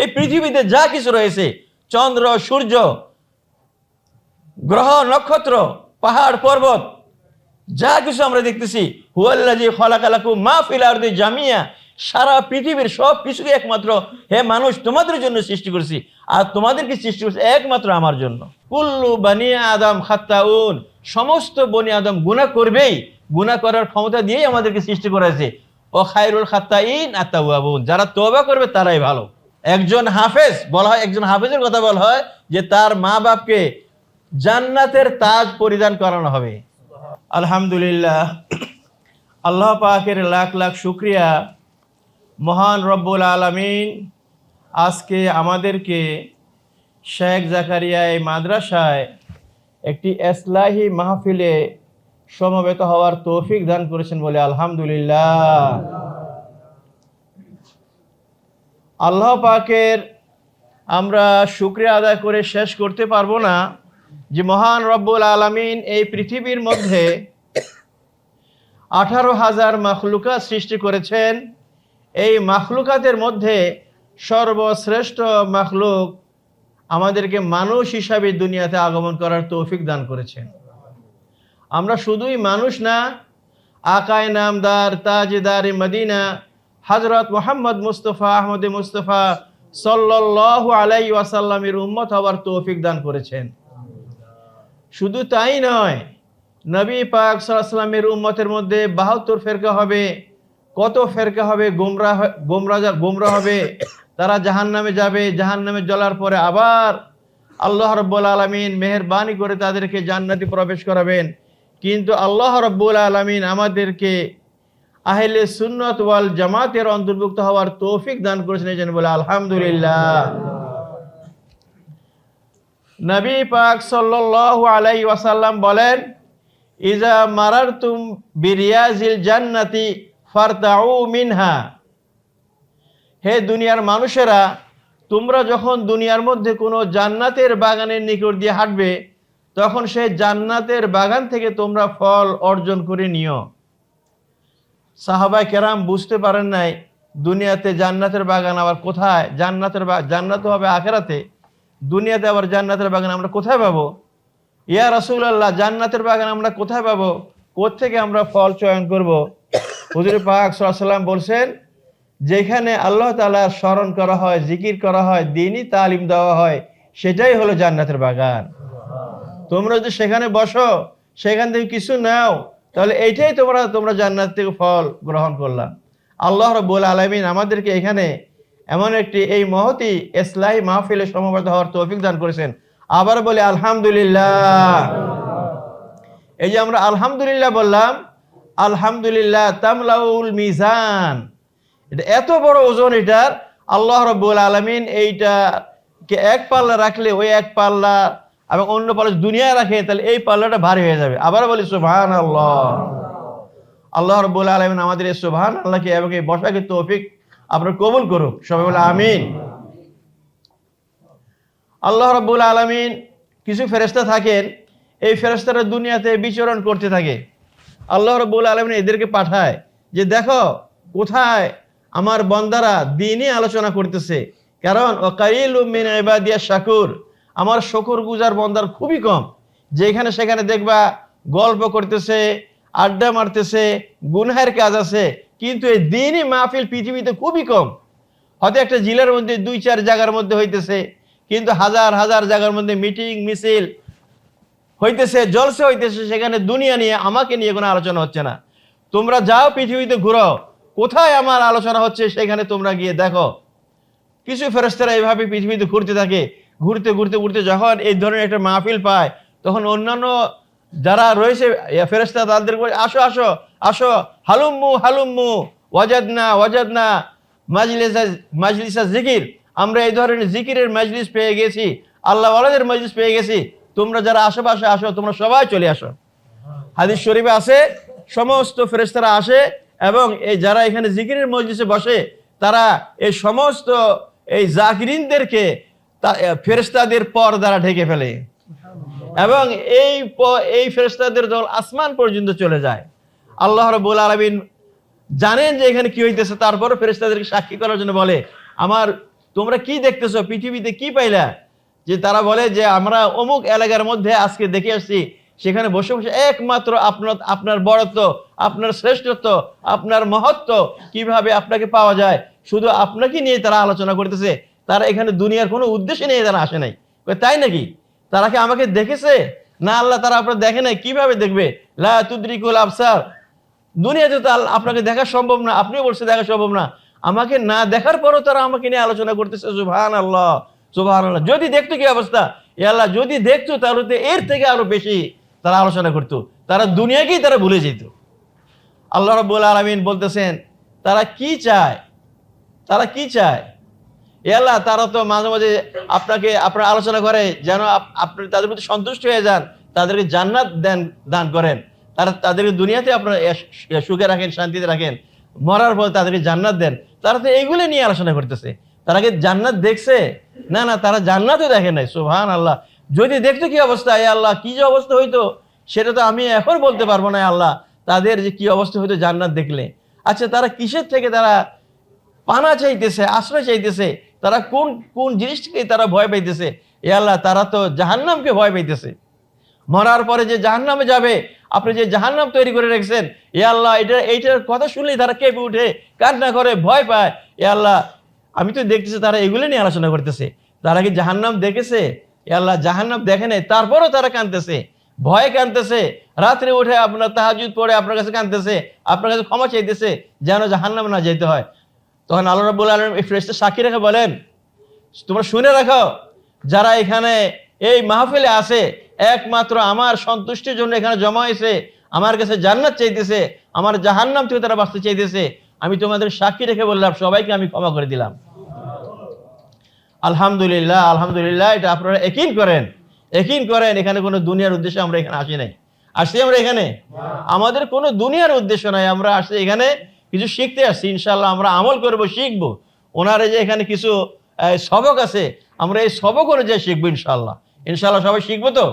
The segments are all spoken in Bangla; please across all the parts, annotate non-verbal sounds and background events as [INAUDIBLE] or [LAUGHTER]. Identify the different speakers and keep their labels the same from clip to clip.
Speaker 1: এই পৃথিবীতে যা কিছু রয়েছে, চন্দ্র, সূর্য, গ্রহ, নক্ষত্র, পাহাড়, পর্বত, যা কিছু আমরা দেখতেছি হুয়াল্লাজি খলাকালাকু মা ফিল আরদি জামিয়া, সারা পৃথিবীর সব কিছুকে একমাত্র হে মানুষ তোমাদের জন্য সৃষ্টি করেছি, আর তোমাদেরকে সৃষ্টি করেছি একমাত্র আমার জন্য। কুল্লু বানিয়া আদম খাত্তাউন, সমস্ত বনি আদম গুনাহ করবেই, গুনাহ করার ক্ষমতা দিয়েই আমাদেরকে সৃষ্টি করেছে। ও খায়রুল খাত্তাইন আত্তাউয়াবুন যারা তওবা করবে তারাই ভালো। একজন হাফেজ, বলা হয় একজন হাফেজের কথা বলা হয় যে তার মা বাপকে জান্নাতের তাজ পরিধান করানো হবে। আলহামদুলিল্লাহ, আল্লাহ পাকের লাখ লাখ শুক্রিয়া। মহান রব্বুল আলমিন আজকে আমাদেরকে শেখ জাকারিয়া এই মাদ্রাসায় একটি এসলাহি মাহফিলে সমবেত হওয়ার তৌফিক দান করেছেন বলে আলহামদুলিল্লাহ। আল্লাহ পাকের আমরা শুক্রিয়া আদায় করে শেষ করতে পারব না যে মহান রব্বুল আলমিন এই পৃথিবীর মধ্যে আঠারো হাজার মাখলুকা সৃষ্টি করেছেন। এই মাখলুকাতের মধ্যে সর্বশ্রেষ্ঠ মাখলুক আমাদেরকে মানুষ হিসাবে দুনিয়াতে আগমন করার তৌফিক দান করেছেন। আমরা শুধুই মানুষ না, আকায় নামদার, তাজদার, মদিনা হজরত মোহাম্মদ মুস্তফা আহমদ মুস্তফা সাল্লাহ আলাই ওয়াসাল্লামের উম্মত হওয়ার তৌফিক দান করেছেন। শুধু তাই নয়, নবী পাক সাল্লামের উম্মতের মধ্যে বাহাত্তর ফেরকা হবে, কত ফেরকা হবে, গোমরা গোমরা গোমরা হবে, তারা জাহান নামে যাবে জাহান নামে জ্বলার পরে আবার আল্লাহ রব্বুল আলমিন মেহরবানি করে তাদেরকে জান্নাতি প্রবেশ করাবেন। কিন্তু আল্লাহ রব্বুল আলমিন আমাদেরকে আহলে সুন্নত ওয়াল জামাতের অন্তর্ভুক্ত হওয়ার তৌফিক দান করেছেন বলে আলহামদুলিল্লাহ। নবী পাক সাল্লাল্লাহু আলাইহি ওয়াসাল্লাম বলেন, ইজা মারারতুম বিরিয়াজিল জান্নাতি ফারতাউ মিনহা। হে দুনিয়ার মানুষেরা, তোমরা যখন দুনিয়ার মধ্যে কোনো জান্নাতের বাগানের নিকট দিয়ে হাঁটবে, তখন সেই জান্নাতের বাগান থেকে তোমরা ফল অর্জন করে নিও। সাহাবাই কেরাম বুঝতে পারেন নাই, দুনিয়াতে জান্নাতের বাগান আবার কোথায়? জান্নাতের জান্নাত হবে আখেরাতে। দুনিয়াতে আবার জান্নাতের বাগান আমরা কোথায় পাবো? ইয়া রাসূলুল্লাহ, জান্নাতের বাগান আমরা কোথায় পাবো? থেকে আমরা ফল চয়ন করব? হুজুর পাক সাল্লাম বলছেন, যেখানে আল্লাহ তাআলার স্মরণ করা হয়, জিকির করা হয়, দিনই তালিম দেওয়া হয়, সেটাই হলো জান্নাতের বাগান। তোমরা যদি সেখানে বসো, সেখান থেকে কিছু নাও তাহলে এইটাই তোমরা তোমরা জান্নাত থেকে ফল গ্রহণ করলাম আল্লাহ রব্বুল আলমিন আমাদেরকে এখানে এমন একটি, এই মহতি ইসলাহি মাহফিলে সমবেত হওয়ার তৌফিক দান করেছেন। আবার বলে, আলহামদুলিল্লাহ। এই যে আমরা আলহামদুলিল্লাহ বললাম, আলহামদুলিল্লাহ তামলাউল মিজান। এটা এত বড় ওজন এটার। আল্লাহ রব্বুল আলমিন এইটাকে এক পাল্লা রাখলে ওই এক পাল্লা এবং অন্য পাল্লা দুনিয়ায় রাখে, তাহলে এই পাল্লাটা ভারী হয়ে যাবে। আবার বলি সুবহান আল্লাহ আল্লাহ রব্বুল আলমিন আমাদের এই সুবহান আল্লাহকে এবং এই বসাকে তৌফিক আপনার কবুল করুক। সবাই বলে, আমিন। আল্লাহ রব্বুল আলমিন কিছু ফেরেস্তা থাকেন, এই ফেরেস্তারা দুনিয়াতে বিচরণ করতে থাকে। আল্লাহ রব্বুল আলমিন এদেরকে পাঠায় যে, দেখো, কোথায় আমার বন্দারা দিনই আলোচনা করতেছে। কারণ ও কাইল মিন এবাদিয়া শাকুর। আমার শকুর গুজার বন্দার খুবই কম। যেখানে সেখানে দেখবা গল্প করতেছে, আড্ডা মারতেছে, গুনহের কাজ আছে, কিন্তু এই দিনই মাহফিল পৃথিবীতে খুবই কম। হয়তো একটা জেলার মধ্যে দুই চার জায়গার মধ্যে হইতেছে, কিন্তু হাজার হাজার জায়গার মধ্যে মিটিং, মিছিল হইতেছে, জলসে হইতেছে, সেখানে দুনিয়া নিয়ে আমাকে নিয়ে কোনো আলোচনা হচ্ছে না। তোমরা যাও পৃথিবীতে ঘুরো, কোথায় আমার আলোচনা হচ্ছে সেখানে তোমরা গিয়ে দেখো। কিছু ফেরস্তারা এইভাবে পৃথিবীতে ঘুরতে থাকে ঘুরতে ঘুরতে ঘুরতে যখন এই ধরনের একটা মাহফিল পায়, তখন অন্যান্য যারা রয়েছে ফেরস্তা তাদের আসো আসো আসো, হালুম্মু হালুম্মু, ওয়াজাদনা ওয়াজাদনা, মাজলিসা মাজলিসা জিকির। আমরা এই ধরনের জিকিরের মজলিস পেয়ে গেছি, আল্লাহ ওয়ালাদের মজলিস পেয়ে গেছি। তোমরা যারা আশেপাশে আসো, তোমরা সবাই চলে আসো। হাদিস শরীফে আছে, সমস্ত ফেরেস্তারা আসে এবং এই যারা এখানে জিকিরের মজলিসে বসে, তারা এই সমস্ত এই জাকিরিনদেরকে ফেরেস্তাদের পর দ্বারা ঢেকে ফেলে। এবং এই এই ফেরেস্তাদের দল আসমান পর্যন্ত চলে যায়, আল্লাহ রবুল আলমিন জানেন যে এখানে কি হইতেছে, তারপরও ফেরেস্তাদেরকে সাক্ষী করার জন্য বলে, আমার, তোমরা কি দেখতেছো? পৃথিবীতে কি পাইলা? যে তারা বলে যে, আমরা অমুক এলাকার মধ্যে আজকে দেখে আসছি, সেখানে বসে বসে একমাত্র আপনার আপনার বড়ত্ব, আপনার শ্রেষ্ঠত্ব, আপনার মহত্ব কীভাবে আপনাকে পাওয়া যায়, শুধু আপনাকে নিয়ে তারা আলোচনা করতেছে তারা এখানে দুনিয়ার কোনো উদ্দেশ্য নিয়ে তারা আসে নাই। তাই নাকি? তারা কি আমাকে দেখেছে? না আল্লাহ তারা আপনার দেখে নাই? কীভাবে দেখবে? লা তুদ্রিকুল আফসার দুনিয়াতে তো আপনাকে দেখা সম্ভব না, আপনিও বলছে দেখা সম্ভব না। আমাকে না দেখার পরও তারা আমাকে নিয়ে আলোচনা করতেছে সুবহান আল্লাহ সুবহান আল্লাহ যদি দেখতো কি অবস্থা? এ আল্লাহ, যদি দেখতো তাহলে তো এর থেকে আরও বেশি তারা আলোচনা করতো। তারা দুনিয়াকেই তারা ভুলে যেত। আল্লাহ রব্বুল আলমিন বলতেছেন, তারা কি চায়? তারা কি চায়? এ আল্লাহ তারা তো মাঝে মাঝে আপনাকে, আপনার আলোচনা করে যেন আপ- আপনি তাদের প্রতি সন্তুষ্ট হয়ে যান, তাদেরকে জান্নাত দেন, দান করেন। তারা তাদেরকে দুনিয়াতে আপনার সুখে রাখেন, শান্তিতে রাখেন, মরার পর তাদেরকে জান্নাত দেন। তারা তো এইগুলো নিয়ে আলোচনা করতেছে। তারা কি জান্নাত দেখছে? না না, তারা জান্নাতও দেখে নাই সুবহান আল্লাহ যদি দেখতো কি অবস্থা, এ আল্লাহ, কি যে অবস্থা হইতো, সেটা তো আমি এখন বলতে পারব না আল্লাহ। তাদের যে কি অবস্থা হইতো জান্নাত দেখলে। আচ্ছা তারা কিসের থেকে তারা পানা চাইতেছে, আশ্রয় চাইতেছে? তারা কোন কোন জিনিসকে তারা ভয় পাইতেছে? এ আল্লাহ, তারা তো জাহান্নামকে ভয় পাইতেছে। মরার পরে যে জাহান্নামে যাবে, আপনি যে জাহান্নাম তৈরি করে রেখেছেন, এ আল্লাহ, এটা, এইটার কথা শুনলেই তারা কেঁপে উঠে, কান্না করে, ভয় পায়। এ আল্লাহ, আমি তো দেখতেছি তারা এগুলো নিয়ে আলোচনা করতেছে। তারা কি জাহান্নাম দেখেছে? এ আল্লাহ, জাহান্নাম দেখে নাই, তারপরও তারা কাঁদতেছে। ভয় কাঁদতেছে। রাত্রে উঠে আপনার তাহাজুদ পড়ে আপনার কাছে কাঁদতেছে, আপনার কাছে ক্ষমা চাইতেছে, যেন জাহান্নাম না যেতে হয়। তখন আল্লাহ রাবুল আলম এই ফ্রেশটা সাক্ষী রেখে বলেন তোমরা শুনে রাখো যারা এখানে এই মাহফিলে আসে একমাত্র আমার সন্তুষ্টির জন্য এখানে জমা হয়েছে আমার কাছে জান্নাত চাইতেছে আমার জাহান্নাম থেকে তারা বাঁচতে চাইতেছে আমি তোমাদের সাক্ষী রেখে বললাম সবাইকে আমি ক্ষমা করে দিলাম। আলহামদুলিল্লাহ আলহামদুলিল্লাহ এটা আপনারা একিন করেন একিন করেন এখানে কোনো দুনিয়ার উদ্দেশ্যে আমরা এখানে আসি নাই। আসছি আমরা এখানে? আমাদের কোনো দুনিয়ার উদ্দেশ্য নাই আমরা আসছি এখানে কিছু শিখতে আসছি ইনশাল্লাহ আমরা আমল করব শিখব। ওনার যে এখানে কিছু সবক আছে আমরা এই সবক অনুযায়ী শিখব ইনশাল্লাহ ইনশাল্লাহ সবাই শিখব তো?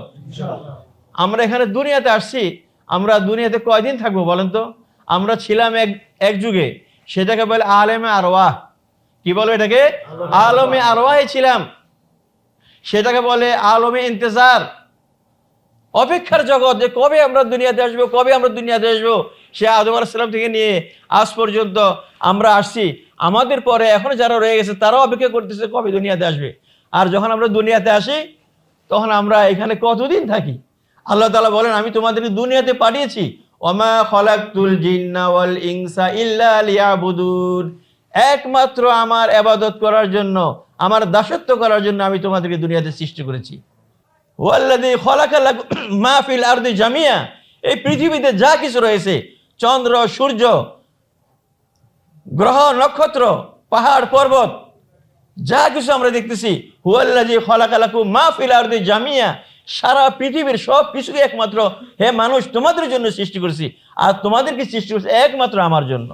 Speaker 1: আমরা এখানে দুনিয়াতে আসছি আমরা দুনিয়াতে কয়দিন থাকব বলেন তো? আমরা ছিলাম এক এক যুগে সেটাকে বলে আলেমে আরওয়াহ। কি বলো এটাকে? আলমে আরওয়াহে ছিলাম। সেটাকে বলে আলমে ইন্তজার। অপেক্ষার জগৎ যে কবে আমরা দুনিয়াতে আসব, কবে আমরা দুনিয়াতে আসব, সে আদম আলাহিসাল্লাম থেকে নিয়ে আজ পর্যন্ত আমরা আসছি। আমাদের পরে এখনও যারা রয়ে গেছে, তারাও অপেক্ষা করতেছে কবে দুনিয়াতে আসবে। আর যখন আমরা দুনিয়াতে আসি, তখন আমরা এখানে কতদিন থাকি? আল্লাহ তালা বলেন, আমি তোমাদেরকে দুনিয়াতে পাঠিয়েছি। ওমা ইল্লা একমাত্র আমার আবাদত করার জন্য, আমার দাসত্ব করার জন্য আমি তোমাদেরকে দুনিয়াতে সৃষ্টি করেছি। ওয়াল্লাযী খলাকা লাকুম [CLEARS THROAT] মা ফিল আরদি জামিয়া। এই পৃথিবীতে যা কিছু রয়েছে, চন্দ্র, সূর্য, গ্রহ, নক্ষত্র, পাহাড়, পর্বত, যা কিছু আমরা দেখতেছি হুয়াল্লাযী খলাকা লাকুম মা ফিল আরদি জামিয়া। সারা পৃথিবীর সব কিছুকে একমাত্র হে মানুষ তোমাদের জন্য সৃষ্টি করেছি, আর তোমাদেরকে সৃষ্টি করেছি একমাত্র আমার জন্য।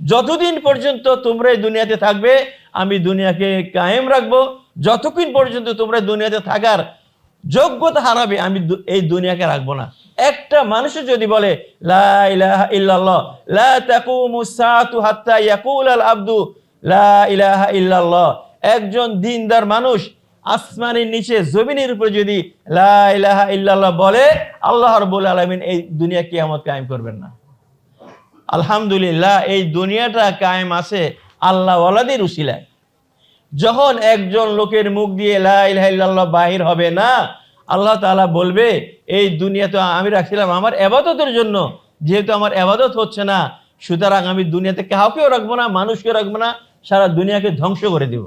Speaker 1: যতদিন পর্যন্ত তোমরা এই দুনিয়াতে থাকবে, আমি দুনিয়াকে কায়েম রাখব যতক্ষণ পর্যন্ত তোমরা দুনিয়াতে থাকার যোগ্যতা হারাবে, আমি এই দুনিয়াকে রাখব না। একটা মানুষের যদি বলে আবদু একজন দিনদার মানুষ আসমানের নিচে, জমিনের উপরে যদি লা ইলাহা ইল্লাল্লাহ বলে, আল্লাহ রাব্বুল আলামিন এই দুনিয়া কিয়ামত কায়েম করবেন না। আলহামদুলিল্লাহ, এই দুনিয়াটা কায়েম আছে আল্লাহ ওয়ালাদের উসিলায়। যখন একজন লোকের মুখ দিয়ে লা ইলাহা ইল্লাল্লাহ বাহির হবে না আল্লাহ তাআলা বলবে এই দুনিয়া তো আমি রাখছিলাম আমার এবাদতের জন্য। যেহেতু আমার এবাদত হচ্ছে না সুতরাং আমি দুনিয়াতে কাউকেও রাখব না মানুষকে রাখব না সারা দুনিয়াকে ধ্বংস করে দিব।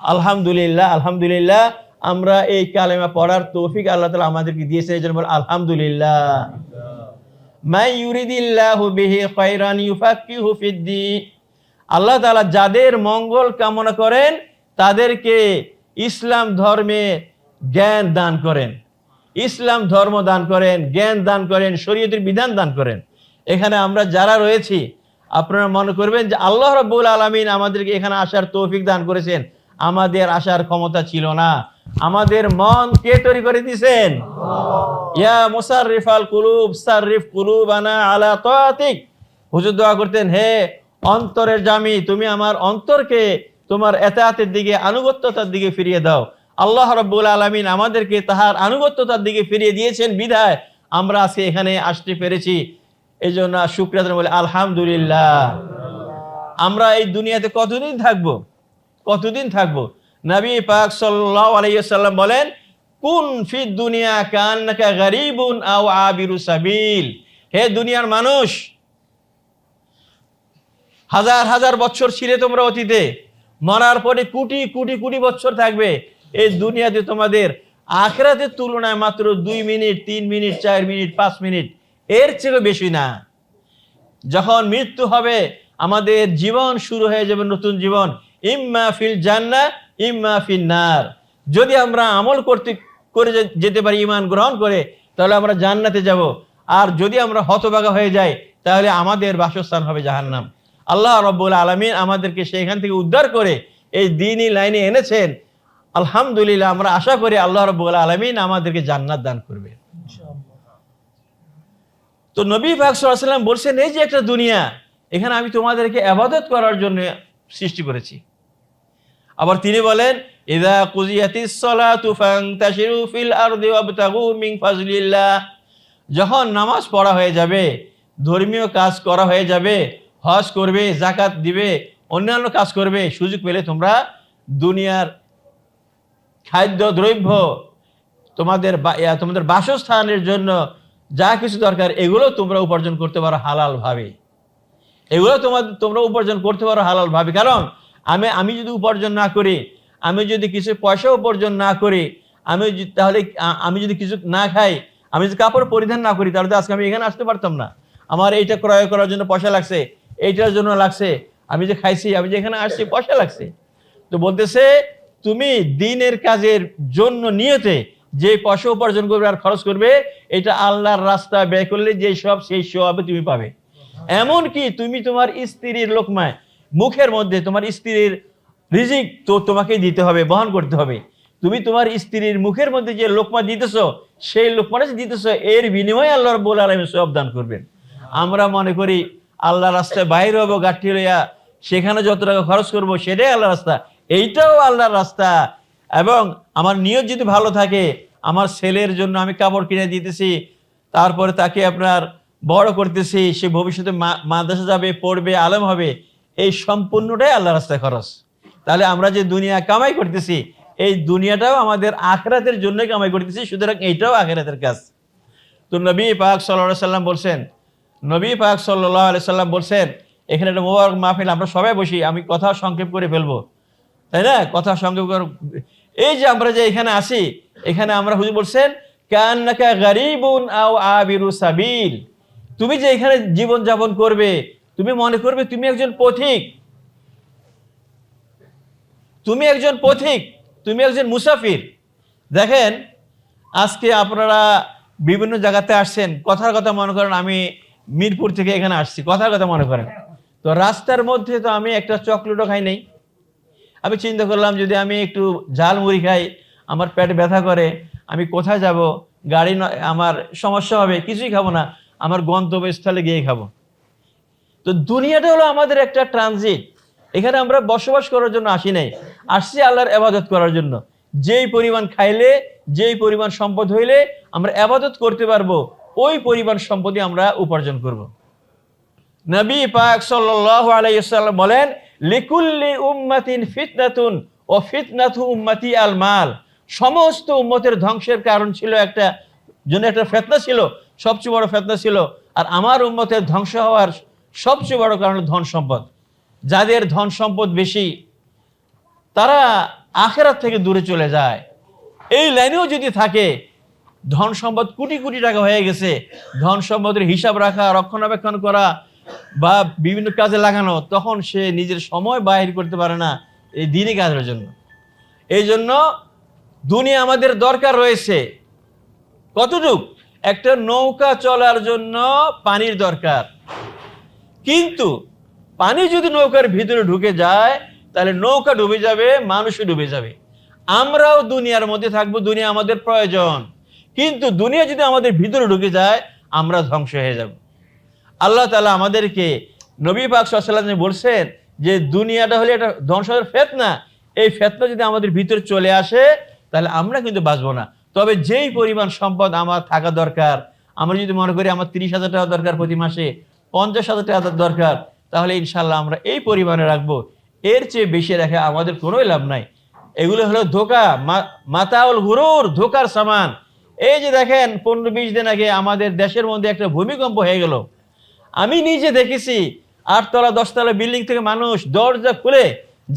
Speaker 1: আলহামদুলিল্লাহ আলহামদুলিল্লাহ আমরা এই কালেমা পড়ার তৌফিক আল্লাহ তালা আমাদেরকে দিয়েছে এই জন্য বল আলহামদুলিল্লাহ। মাই ইউরিদিল্লাহু বিহি খায়রান ইউফাক্কিহু ফিদ্দিন আল্লাহ তালা যাদের মঙ্গল কামনা করেন, তাদেরকে ইসলাম ধর্মে জ্ঞান দান করেন। ইসলাম ধর্ম দান করেন, জ্ঞান দান করেন, শরীয়তের বিধান দান করেন। এখানে আমরা যারা রয়েছি, আপনারা মনে করবেন যে আল্লাহ রাব্বুল আলামিন আমাদেরকে এখানে আসার তৌফিক দান করেছেন। আমাদের আসার ক্ষমতা ছিল না। আমাদের মন কে তৈরি করে দিয়েছেন? ইয়া মুসাররিফ আল কুলুব, সাররিফ কুলুবানা আলা তাআতিক হুজুর দোয়া করতেন, হে অন্তরের জামি, তুমি আমার অন্তরকে তোমার এতায়াতের দিকে, আনুগত্যতার দিকে ফিরিয়ে দাও। আল্লাহ রব্বুল আলমিন আমাদেরকে তাহার আনুগত্যতার দিকে ফিরিয়ে দিয়েছেন। বিধায় আমরা আজকে এখানে আসতে পেরেছি। এই জন্য শুক্রিয়া বলে আলহামদুলিল্লাহ। আমরা এই দুনিয়াতে কতদিন থাকব? কতদিন থাকব? নবী পাক সাল্লাম বলেন, কুন ফি দুনিয়া কান্নাকা গরিবুন আও আবিরু সাবিল। হে দুনিয়ার মানুষ হাজার হাজার বছর ছিলে তোমরা অতীতে। মরার পরে কোটি কোটি কোটি বছর থাকবে। এই দুনিয়াতে তোমাদের আখরাতের তুলনায় মাত্র দুই মিনিট, তিন মিনিট, চার মিনিট, পাঁচ মিনিট। এর চেয়েও বেশি না। যখন মৃত্যু হবে, আমাদের জীবন শুরু হয়ে যাবে নতুন জীবন। ইম্মা ফিল জান্না ইম্মা ফিল নার। যদি আমরা আমল করতে, করে যেতে পারি ইমান গ্রহণ করে, তাহলে আমরা জান্নাতে যাব। আর যদি আমরা হতবাগা হয়ে যাই, তাহলে আমাদের বাসস্থান হবে জাহান্নাম। আল্লাহ রব্বুল আলমিন আমাদেরকে সেখান থেকে উদ্ধার করে এই দিনই লাইনে এনেছেন। আলহামদুলিল্লাহ, আমরা আশা করি আল্লাহ রব্বুল আলমিন আমাদেরকে জান্নাত দান করবে। তো নবী সাল্লাম বলছেন, এই যে একটা দুনিয়া, এখানে আমি তোমাদেরকে আবাদত করার জন্য সৃষ্টি করেছি। আবার তিনি বলেন যখন নামাজ পড়া হয়ে যাবে, ধর্মীয় কাজ করা হয়ে যাবে হজ করবে জাকাত দিবে, অন্যান্য কাজ করবে, সুযোগ পেলে তোমরা দুনিয়ার খাদ্য, দ্রব্য তোমাদের তোমাদের বাসস্থানের জন্য যা কিছু দরকার, এগুলো তোমরা উপার্জন করতে পারো হালাল ভাবে এগুলো তোমার তোমরা উপার্জন করতে পারো হালাল ভাবে কারণ আমি আমি যদি উপার্জন না করি, আমি যদি কিছু পয়সা উপার্জন না করি, আমি তাহলে আমি যদি কিছু না খাই, আমি যদি কাপড় পরিধান না করি, তাহলে আজকে আমি এখানে আসতে পারতাম না। আমার এইটা ক্রয় করার জন্য পয়সা লাগছে এইটার জন্য লাগছে। আমি যে খাইছি, আমি যেখানে আসছি, পয়সা লাগছে। তো বলতেছে, তুমি দিনের কাজের জন্য নিয়তে যে পয়সা উপার্জন করবে আর খরচ করবে, এটা আল্লাহর রাস্তা ব্যয় করলে যে সব, সেই সব তুমি পাবে। এমন কি তুমি তোমার স্ত্রীর লোকমায়, মুখের মধ্যে তোমার স্ত্রীর রিজিক তো তোমাকে দিতে হবে, বহন করতে হবে। তুমি তোমার স্ত্রীর মুখের মধ্যে যে লোকমা দিতেছ, সেই লোকমাটা দিতেছ, এর বিনিময়ে আল্লাহ রব্বুল আলমী সব দান করবেন। আমরা মনে করি আল্লাহ রাস্তায় বাইরে হব গাঠি লইয়া সেখানে যত টাকা খরচ করব, সেটাই আল্লাহ রাস্তা। এইটাও আল্লাহর রাস্তা। এবং আমার নিয়ত যদি ভালো থাকে, আমার ছেলের জন্য আমি কাপড় কিনে দিতেছি, তারপরে তাকে আপনার বড় করতেছি, সে ভবিষ্যতে মাদ্রাসা যাবে, পড়বে, আলেম হবে, এই সম্পূর্ণটাই আল্লাহ রাস্তায় খরচ। তাহলে আমরা যে দুনিয়া কামাই করতেছি, এই দুনিয়াটাও আমাদের আখরাতের জন্যই কামাই করতেছি, সুতরাং এইটাও আখরাতের কাজ। তো নবী পাক সাল্লাহ সাল্লাম বলছেন নবী পাক সাল্লাহ আলি সাল্লাম বলছেন, এখানে একটা মোবারক মাহফিল, আমরা সবাই বসি, আমি কথা সংক্ষেপ করে ফেলব। তাই না? কথা সংক্ষেপ করে এই যে আমরা যে এখানে আসি এখানে আমরা হুজুর বলছেন, কান্নাকা গরিবুন আও আবিরু সাবিল। তুমি যে এখানে জীবন যাপন করবে, তুমি মনে করবে তুমি একজন পথিক। তুমি একজন পথিক, তুমি একজন মুসাফির। দেখেন, আজকে আপনারা বিভিন্ন জায়গাতে আসছেন, কথার কথা মনে করেন, আমি মিরপুর থেকে এখানে আসছি। কথার কথা মনে করেন। তো রাস্তার মধ্যে তো আমি একটা চকলেটও খাই নাই। আমি চিন্তা করলাম যদি আমি একটু ঝাল মুড়ি খাই, আমার পেট ব্যথা করে, আমি কোথায় যাব? গাড়ি আমার সমস্যা হবে, কিছুই খাব না, আমার গন্তব্যস্থলে গিয়ে খাব। তো দুনিয়াটা হলো আমাদের একটা ট্রানজিট এখানে আমরা বসবাস করার জন্য আসি নাই। আসছি আল্লাহর আবাদত করার জন্য। যেই পরিমাণ খাইলে, যেই পরিমাণ সম্পদ হইলে, আমরা আবাদত করতে পারব। ওই পরিমাণ সম্পদই আমরা উপার্জন করব। নবী পাক সাল্লাল্লাহু আলাইহি ওয়াসাল্লাম বলেন, লিকুল্লি উম্মাতিন ফিতনাতুন ও ফিতনাতু উম্মতি আল মাল। সমস্ত উম্মতের ধ্বংসের কারণ ছিল একটা, জন্য একটা ফেতনা ছিল, সবচেয়ে বড় ফেতনা ছিল, আর আমার উম্মতের ধ্বংস হওয়ার সবচেয়ে বড় কারণ ধন সম্পদ। যাদের ধন সম্পদ বেশি, তারা আখেরাত থেকে দূরে চলে যায়। এই লাইনেও যদি থাকে ধন সম্পদ কোটি কোটি টাকা হয়ে গেছে। ধন সম্পদের হিসাব রাখা, রক্ষণাবেক্ষণ করা বা বিভিন্ন কাজে লাগানো, তখন সে নিজের সময় বাহির করতে পারে না এই দিনই কাজের জন্য। এই জন্য দুনিয়া আমাদের দরকার রয়েছে। কতটুক? একটা নৌকা চলার জন্য পানির দরকার। কিন্তু পানি যদি নৌকার ভিতরে ঢুকে যায়, তাহলে নৌকা ডুবে যাবে, মানুষও ডুবে যাবে। আমরাও দুনিয়ার মধ্যে থাকব, দুনিয়া আমাদের প্রয়োজন। কিন্তু দুনিয়া যদি আমাদের ভিতরে ঢুকে যায়, আমরা ধ্বংস হয়ে যাব। আল্লাহ তালা আমাদেরকে নবী পাক সাল্লাম বলছেন যে, দুনিয়াটা হলে এটা ধ্বংসের ফেতনা। এই ফেতনা যদি আমাদের ভিতরে চলে আসে, তাহলে আমরা কিন্তু বাঁচবো না। তবে যেই পরিমাণ সম্পদ আমার থাকা দরকার, আমরা যদি মনে করি আমার তিরিশ হাজার টাকা দরকার প্রতি মাসে, পঞ্চাশ হাজার টাকা দরকার, তাহলে ইনশাল্লাহ আমরা এই পরিমাণে রাখব। এর চেয়ে বেশি রেখে আমাদের কোনোই লাভ নাই। এগুলো হলো ধোকা মাতাউল গুরুর ধোকার সামান। এই যে দেখেন, পনেরো বিশ দিন আগে আমাদের দেশের মধ্যে একটা ভূমিকম্প হয়ে গেল। আমি নিজে দেখেছি, আটতলা, দশতলা বিল্ডিং থেকে মানুষ দরজা খুলে,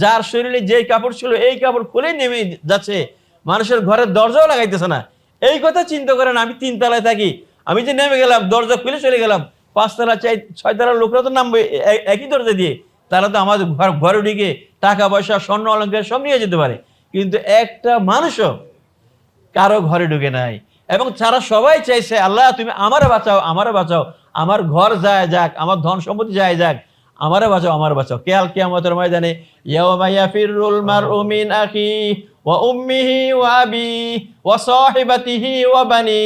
Speaker 1: যার শরীরে যেই কাপড় ছিল, এই কাপড় খুলে নেমে যাচ্ছে। মানুষের ঘরের দরজাও লাগাইতেছে না। এই কথা চিন্তা করেন, আমি তিনতলায় থাকি। আমি যে নেমে গেলাম, দরজা খুলে চলে গেলাম, পাঁচতলা চাই, ছয়তলার লোকরা তো নামবে একই দরজা দিয়ে। তারা তো আমাদের ঘর, ঘরে ঢুকে টাকা পয়সা স্বর্ণ অলঙ্কার সব নিয়ে যেতে পারে। কিন্তু একটা মানুষও কারও ঘরে ঢুকে নাই। এবং তারা সবাই চাইছে, আল্লাহ, তুমি আমারে বাঁচাও আমারে বাঁচাও। আমার ঘর যায় যাক, আমার ধন সম্পত্তি যায় যাক, আমারে বাঁচাও, আমার বাঁচাও। কেয়াল কিয়ামতের ময়দানে ইয়াওমা ইয়াফিরুল মারউ মিন আখি ওয়া উম্মিহি ওয়া আবি ওয়া সাহিবাতিহি ওয়া বানি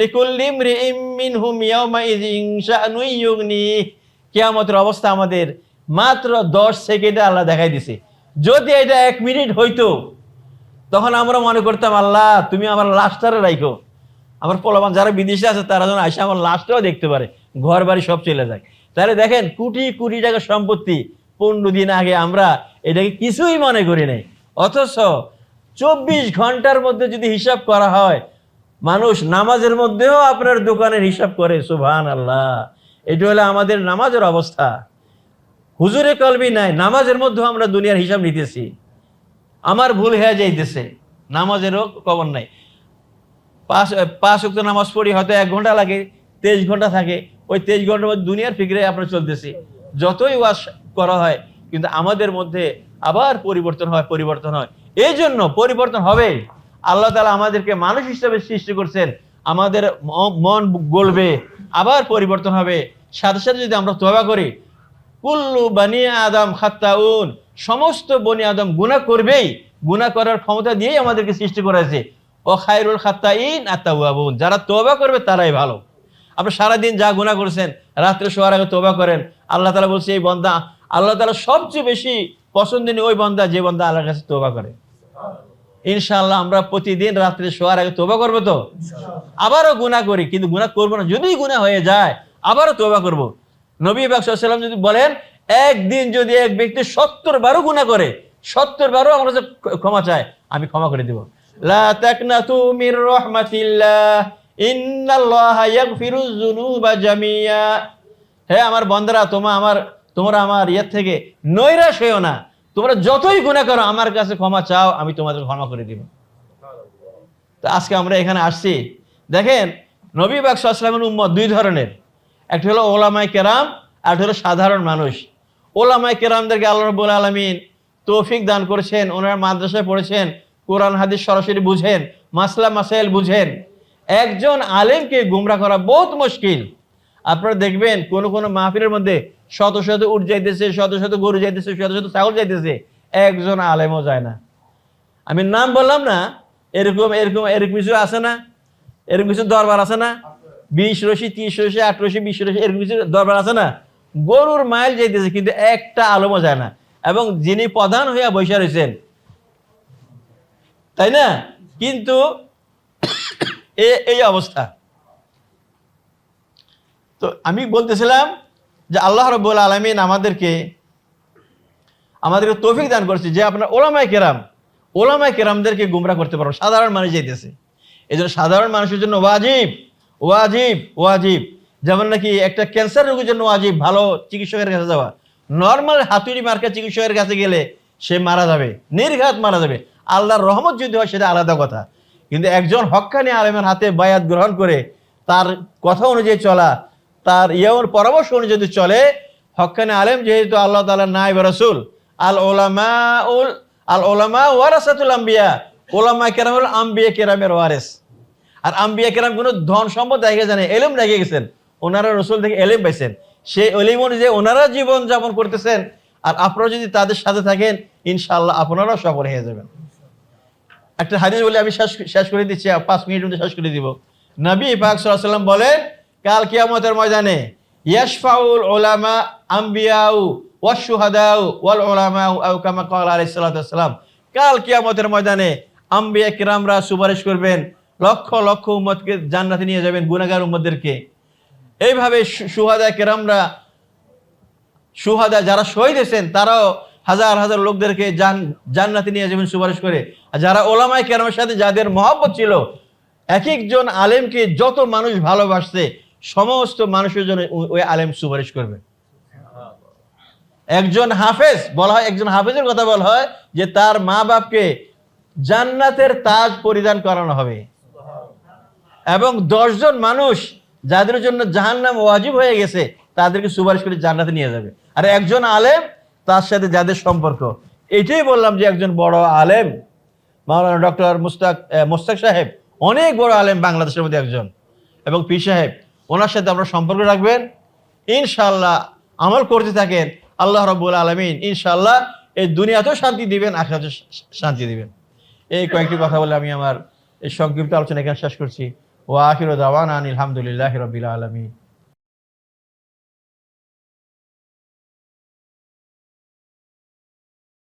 Speaker 1: লিকুল্লি ইমরিইম মিনহুম ইয়াওমা ইযিন শাআনু ইউগনি। কিয়ামতের অবস্থা আমাদের মাত্র 10 সেকেন্ডে আল্লাহ দেখাই দিছে। যদি এটা এক মিনিট হইতো, তখন আমরা মনে করতাম, আল্লাহ, তুমি আমার লাস্টারে রাখো আমার পোলাবান যারা বিদেশে আছে, তারা যেন আসে আমার লাশটাও দেখতে পারে। ঘর বাড়ি সব চলে যায়। তাহলে দেখেন, কোটি কোটি টাকা সম্পত্তি পনেরো দিন আগে আমরা এটাকে কিছুই মনে করি নাই। অথচ চব্বিশ ঘণ্টার মধ্যে যদি হিসাব করা হয়, মানুষ নামাজের মধ্যেও আপনার দোকানের হিসাব করে সুভান আল্লাহ এটা হলো আমাদের নামাজের অবস্থা। হুজুরে কলবি নাই, নামাজের মধ্যেও আমরা দুনিয়ার হিসাব নিতেছি। আমার ভুল হয়ে যাইতেছে, নামাজেরও কবর নাই। পাঁচ পাঁচ উক্ত নামাজ পড়ি, হয়তো এক ঘণ্টা লাগে, তেইশ ঘণ্টা থাকে। ওই তেইশ ঘণ্টার মধ্যে দুনিয়ার ফিকরে আমরা চলতেছি। যতই ওয়াশ করা হয়, কিন্তু আমাদের মধ্যে আবার পরিবর্তন হয় পরিবর্তন হয়। এই জন্য পরিবর্তন হবে। আল্লাহ তালা আমাদেরকে মানুষ হিসাবে সৃষ্টি করছেন। আমাদের মন গলবে, আবার পরিবর্তন হবে। সাথে সাথে যদি আমরা তোবা করি, কুল্লু বানি আদম খাত্তাউন, সমস্ত বনি আদম গুনাহ করবেই। গুনাহ করার ক্ষমতা দিয়েই আমাদেরকে সৃষ্টি করেছে ও খায়রুল খাত্তাইন আত্মাউয়াবুন যারা তোবা করবে তারাই ভালো। আপনি সারাদিন যা গুনাহ করেছেন রাত্রে শোয়ার আগে তোবা করেন আল্লাহ তালা বলছে এই বন্দা আল্লাহ তালা সবচেয়ে বেশি পছন্দনীয় ওই বন্দা যে বন্দা আল্লাহর কাছে তোবা করে। ইনশাআল্লাহ আমরা প্রতিদিন রাত্রে শোয়ার আগে তোবা করব তো? আবারও গুনাহ করি কিন্তু গুনাহ করব না। যদি গুনাহ হয়ে যায় আবারও তোবা করব। নবী বাকসাল্লাম যদি বলেন একদিন যদি এক ব্যক্তি সত্তর বারো গুনাহ করে সত্তর বারো আমরা যে ক্ষমা চায় আমি ক্ষমা করে দিব। লা তাকনাতু মির রাহমাতিল্লাহ। ইন্নাল্লাহা ইয়াগফিরুয যুনুবা জামিয়া। হে আমার বন্ধুরা তোমা আমার, তোমরা আমার ইয়ের থেকে নৈরাশ হয়েও না। তোমরা যতই গুনাহ করো, আমার কাছে ক্ষমা চাও, আমি তোমাদের ক্ষমা করে দিব। তো আজকে আমরা এখানে আসছি। দেখেন, নবী বাকসালামের উম্মত দুই ধরনের। একটা হলো ওলামাই কেরাম, আর একটা হলো সাধারণ মানুষ। ওলামাই কেরামদেরকে আল্লাহ রব্বুল আলমিন তৌফিক দান করেছেন, ওনারা মাদ্রাসায় পড়েছেন। কোরআন, হাদিস সরাসরি বুঝেন, মাসলা, মাসাইল বুঝেন। একজন আলেমকে গুমরা করা বহুত মুশকিল। আপনারা দেখবেন, কোন কোন মাহফিলের মধ্যে শত শত উঠ যাইতেছে, শত শত গরু যাইতেছে, শত শত ছাগল যাইতেছে, একজন আলেমও যায় না। আমি নাম বললাম না, এরকম এরকম এরকম কিছু আছে না? এরকম কিছু দরবার আছে না? বিশ রশি, ত্রিশ রশি, আট রশি, বিশ রশি, এরকম কিছু দরবার আছে না? গরুর মাইল যাইতেছে, কিন্তু একটা আলমও যায় না। এবং যিনি প্রধান হইয়া বসে রয়েছেন তাই না? কিন্তু [COUGHS] এই অবস্থা। তো আমি বলতেছিলাম যে আল্লাহ রব্বুল আলমিন আমাদেরকে আমাদেরকে তৌফিক দান করছে যে আপনার ওলামায় কেরাম, ওলামায় কেরামদেরকে গুমরা করতে পারব সাধারণ মানুষ যেতেছে এই জন্য সাধারণ মানুষের জন্য ওয়াজিব ওয়াজিব ওয়াজিব। যেমন নাকি একটা ক্যান্সার রোগীর জন্য ওয়াজিব, ভালো চিকিৎসকের কাছে যাওয়া। নর্মাল হাতুড়ি মার্কা চিকিৎসকের কাছে গেলে সে মারা যাবে, নির্ঘাত মারা যাবে। আল্লাহর রহমত যদি হয়, সেটা আলাদা কথা। কিন্তু একজন হক্কানি আলেমের হাতে বায়াত গ্রহণ করে, তার কথা অনুযায়ী চলা, তার ইয়ের পরামর্শ অনুযায়ী চলে, হক্কানি আলেম যেহেতু আল্লাহ তালা নাই রসুল, আল ওলামা উল আল ওলামা ওয়ারাসাতুল আম্বিয়া ওলামা কেরাম হল আম্বিয়া কেরামের ওয়ারেস। আর আম্বিয়া কেরাম কোনো ধন সম্পদ দেখে জানে, এলেম দেখে গেছেন। ওনারা রসুল থেকে এলেম পাইছেন। সেই এলিম অনুযায়ী ওনারা জীবন যাপন করতেছেন। আর আপনারা যদি তাদের সাথে থাকেন ইনশাল্লাহ আপনারাও সফল হয়ে যাবেন। একটা হাদিস বলে, আমি শেষ শেষ করে দিচ্ছি পাঁচ মিনিট মধ্যে শেষ করে দিব। নবী পাক সাল্লাম বলেন, কাল কিয়ামতের ময়দানে ইয়াশফাউল ওলামা আম্বিয়াউ ওয়াশুহাদাউ ওয়াল ওলামাউ আউ কামা ক্বাল আলাইহিস ওয়াসসালাম কাল কিয়ামতের ময়দানে আম্বিয়া কিরামরা সুপারিশ করবেন, লক্ষ লক্ষ উম্মতকে জান্নাতে নিয়ে যাবেন, গুনাহগার উম্মতদেরকে। এইভাবে সুহাদা কেরামরা সুহাদা যারা শহীদ হয়েছেন, তারাও হাজার হাজার লোকদেরকে জান, জান্নাতে নিয়ে যাবেন সুপারিশ করে। আর যারা ওলামায় কেরামের সাথে, যাদের মহব্বত ছিল এক একজন আলেমকে যত মানুষ ভালোবাসছে, সমস্ত মানুষের জন্য ওই আলেম সুপারিশ করবে। একজন হাফেজ, বলা হয়, একজন হাফেজের কথা বলা হয়, যে তার মা বাপকে জান্নাতের তাজ পরিধান করানো হবে। এবং দশজন মানুষ যাদের জন্য জাহান্নাম ওয়াজিব হয়ে গেছে তাদেরকে সুপারিশ করে জান্নাতে নিয়ে যাবে। আর একজন আলেম তার সাথে যাদের সম্পর্ক, এটাই বললাম যে একজন বড় আলেম, মাওলানা ডক্টর মুস্তাক মুস্তাক সাহেব, অনেক বড় আলেম বাংলাদেশের মধ্যে একজন। এবং পি সাহেব, ওনার সাথে আপনারা সম্পর্ক রাখবেন। ইনশাল্লাহ আমল করতে থাকেন। আল্লাহ রব্বুল আলমিন ইনশাল্লাহ এই দুনিয়াতেও শান্তি দিবেন, আখরাতেও শান্তি দিবেন। এই কয়েকটি কথা বলে আমি আমার এই সংক্ষিপ্ত আলোচনা এখানে শেষ করছি। ও আখির দাওয়ান আলহামদুলিল্লাহ রবিল আলমিন।